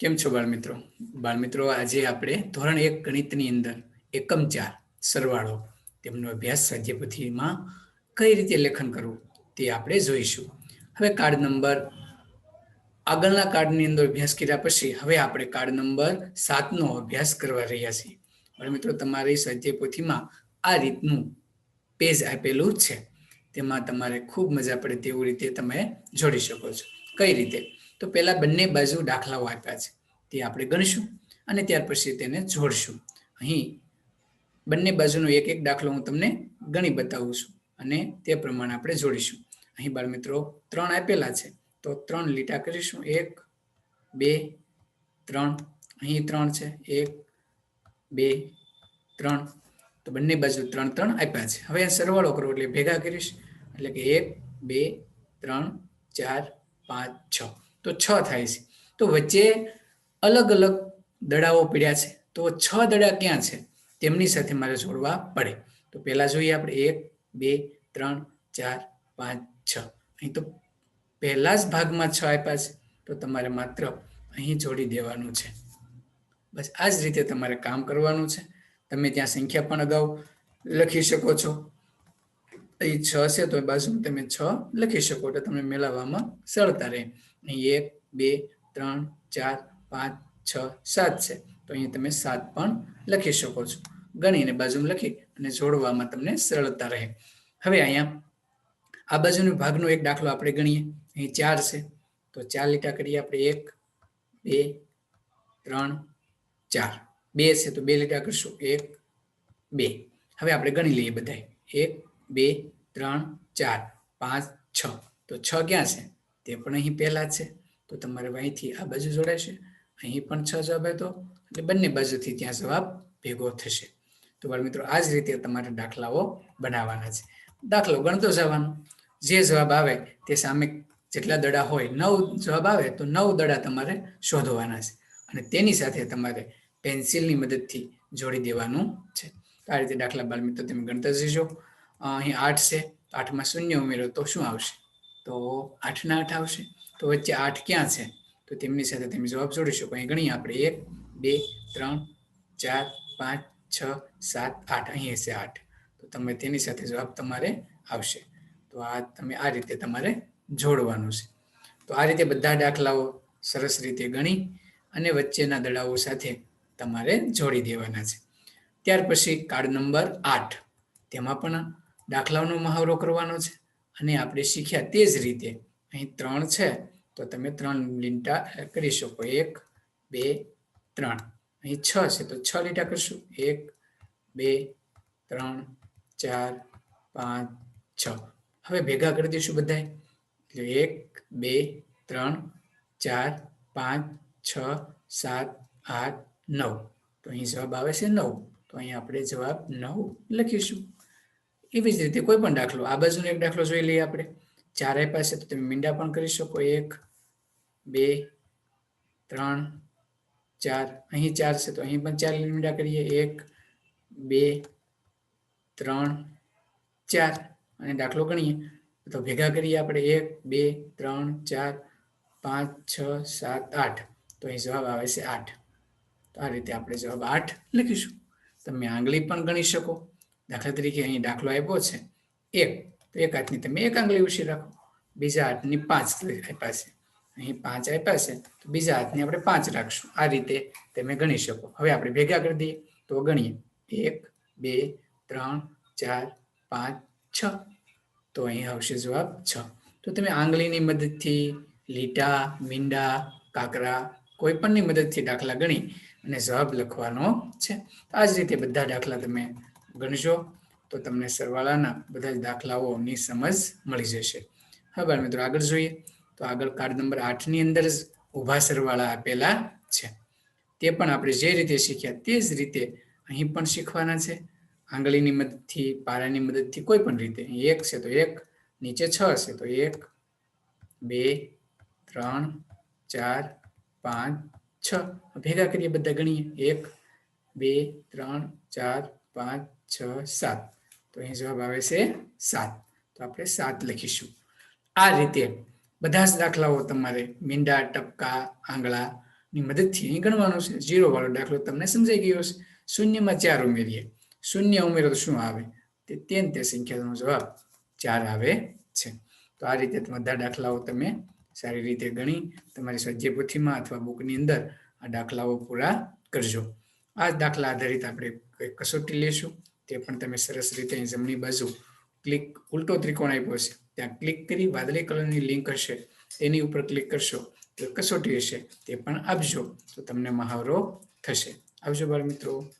કેમ છો બાળમિત્રો? બાળમિત્રો, આજે આપણે ધોરણ એક ગણિતની અંદર એકમ ચાર સરવાળો તેમનો અભ્યાસ સ્વાધ્યાયપોથીમાં કઈ રીતે લેખન કરવું તે આપણે જોઈશું. હવે કાર્ડ નંબર આગળના કાર્ડની અંદર અભ્યાસ કર્યા પછી હવે આપણે કાર્ડ નંબર સાતનો અભ્યાસ કરવા રહ્યા છીએ. બાળમિત્રો, તમારી સ્વાધ્યાયપોથીમાં આ રીતનું પેજ આપેલું છે. તેમાં તમારે ખૂબ મજા પડે તેવી રીતે તમે જોડી શકો છો. કઈ રીતે? તો પહેલા બંને બાજુ દાખલાઓ આપ્યા છે. તે આપણે ગણીશું અને ત્યાર પછી તેને જોડશું. અહીં બંને બાજુનો એક એક દાખલો હું તમને ગણી બતાવું છું અને તે પ્રમાણે આપણે જોડીશું. અહીં બાળ મિત્રો ત્રણ આપેલા છે. તો ત્રણ લીટા કરીશું. એક, બે, ત્રણ. અહીં ત્રણ છે. એક, બે, ત્રણ. તો બંને બાજુ ત્રણ ત્રણ આપ્યા છે. હવે સરવાળો કરો એટલે ભેગા કરીશ. એટલે કે એક, બે, ત્રણ, ચાર, પાંચ, છ. તો છ થાય છે. તો વચ્ચે અલગ અલગ દડાઓ પડ્યા છે. તો છ દડા ક્યાં છે? તેમની સાથે મારે જોડવા પડે. તો પહેલા જોઈએ આપણે એક, બે, ત્રણ, ચાર, પાંચ, છ. અહીં તો પહેલા જ ભાગમાં છ આપ્યા છે. તો તમારે માત્ર અહીં જોડી દેવાનું છે. બસ આ જ રીતે તમારે કામ કરવાનું છે. તમે ત્યાં સંખ્યા પણ અગાઉ લખી શકો છો. અહીં છ છે તો બાજુ તમે છ લખી શકો તો તમને મેળવવામાં સરળતા રહે. એક, બે, ત્રણ, ચાર, પાંચ, છ, સાત છે. તો અહીંયા તમે સાત પણ લખી શકો છો. ગણીને બાજુમાં લખી અને જોડવામાં તમને સરળતા રહે. હવે અહીંયા આ બાજુનો ભાગનો એક દાખલો આપણે ગણીએ. અહીં ચાર છે. તો ચાર લીટા કરીએ આપણે એક, બે, ત્રણ, ચાર. બે છે તો બે લીટા કરશું. એક, બે. હવે આપણે ગણી લઈએ બધા એક, બે, ત્રણ, ચાર, પાંચ, છ. તો છ ક્યાં છે? તે પણ અહીં પહેલા છે. તો તમારે અહીંથી આ બાજુ જોડાશે અહીં પણ છ જવાબ હતો એટલે બંને બાજુથી ત્યાં જવાબ ભેગો થશે. તો બાળ મિત્રો, આ જ રીતે તમારે દાખલાઓ બનાવવાના છે. દાખલો ગણતો જવાનો. જે જવાબ આવે તે સામે જેટલા દડા હોય, નવ જવાબ આવે તો નવ દડા તમારે શોધવાના છે. અને તેની સાથે તમારે પેન્સિલની મદદથી જોડી દેવાનું છે. આ રીતે દાખલા બાળ મિત્રો, તમે ગણતા જશો અહીં આઠ છે. આઠમાં શૂન્ય ઉમેરો તો શું આવશે? તો આઠના આઠ આવશે. તો વચ્ચે આઠ ક્યાં છે? તો તેમની સાથે તમે જવાબ જોડી શકો અહીં ગણીએ આપણે. એક, બે, ત્રણ, ચાર, પાંચ, છ, સાત, આઠ. અહીં હશે આઠ. તો તમે તેની સાથે જવાબ તમારે આવશે. તો આ તમે આ રીતે તમારે જોડવાનું છે. તો આ રીતે બધા દાખલાઓ સરસ રીતે ગણી અને વચ્ચેના દડાઓ સાથે તમારે જોડી દેવાના છે. ત્યાર પછી કાર્ડ નંબર આઠ. તેમાં પણ દાખલાઓનો મહાવરો કરવાનો છે. અને આપણે શીખ્યા તે જ રીતે. અહીં ત્રણ છે. તો તમે ત્રણ લીટા કરી શકો. એક, બે, ત્રણ. અહીં છ છે. તો છ લીટા કરશું. એક, બે, ત્રણ, ચાર, પાંચ, છ. હવે ભેગા કરી દઈશું બધા એટલે એક, બે, ત્રણ, ચાર, પાંચ, છ, સાત, આઠ, નવ. તો અહીં જવાબ આવે છે નવ. તો અહીં આપણે જવાબ નવ લખીશું. એવી જ રીતે કોઈ પણ દાખલો, આ બાજુનો એક દાખલો જોઈ લઈએ આપણે. ચારે પાસે તો તમે મીંડા પણ કરી શકો. એક, બે, ત્રણ, ચાર. અહીં ચાર છે તો અહીં પણ ચાર મીંડા કરીએ. એક, બે, ત્રણ, ચાર. અને દાખલો ગણીએ. તો ભેગા કરીએ આપણે. એક, બે, ત્રણ, ચાર, પાંચ, છ, સાત, આઠ. તો અહીં જવાબ આવે છે આઠ. તો આ રીતે આપણે જવાબ આઠ લખીશું. તમે આંગળી પણ ગણી શકો. દાખલા તરીકે અહીં દાખલો આપ્યો છે. એક, તો એક હાથની તમે એક આંગળી ઉછી રાખો. બીજા હાથની પાંચ આપ્યા છે. અહીં પાંચ આપ્યા છે, તો બીજા હાથની આપણે પાંચ રાખશું. આ રીતે તમે ગણી શકો. હવે આપણે ભેગા કરી દઈએ, તો ગણીએ. એક, બે, ત્રણ, ચાર, પાંચ, છ. તો અહીં આવશે જવાબ છ. તો તમે આંગળીની મદદથી લીટા, મીંડા, કાકરા કોઈ પણની મદદથી દાખલા ગણી અને જવાબ લખવાનો છે. આ જ રીતે બધા દાખલા તમે ગણશો તો તમને સરવાળાના બધા જ દાખલાઓની સમજ મળી જશે. હવે બાળ મિત્રો, આગળ જોઈએ. તો આગળ કાર્ડ નંબર આઠની અંદર જ ઊભા સરવાળા આપેલા છે. તે પણ આપણે જે રીતે શીખ્યા તે જ રીતે અહીં પણ શીખવાના છે. આંગળીની મદદથી, પારાની મદદથી, કોઈ પણ રીતે. એક છે તો એક, નીચે છ છે તો એક, બે, ત્રણ, ચાર, પાંચ, છ. ભેગા કરીએ બધા ગણીએ. એક, બે, ત્રણ, ચાર પાંચ, છ, સાત. તો અહીં જવાબ આવે છે સાત. તો આપણે સાત લખીશું. આ રીતે બધા જ દાખલાઓ તમારે મીંડા, ટપકા, આંગળા ની મદદથી અહીં ગણવાનું છે. ઝીરો વાળો દાખલો તમને સમજાઈ ગયો છે શૂન્યમાં ચાર ઉમેરીએ. શૂન્ય ઉમેરો તો શું આવે? તે તેન તે સંખ્યાનો જવાબ ચાર આવે છે. તો આ રીતે બધા દાખલાઓ તમે સારી રીતે ગણી તમારી સ્વાધ્યાય પોથીમાં અથવા બુકની અંદર આ દાખલાઓ પૂરા કરજો. આ દાખલા આધારિત આપણે કસોટી લેશું તે પણ તમે સરસ રીતે જમણી બાજુ ક્લિક ઉલટો ત્રિકોણ આપ્યો છે. ત્યાં ક્લિક કરી વાદળી કલરની લિંક હશે. તેની ઉપર ક્લિક કરશો તો કસોટી હશે. તે પણ આપજો. તો તમને મહાવરો થશે. આવજો બાળ મિત્રો.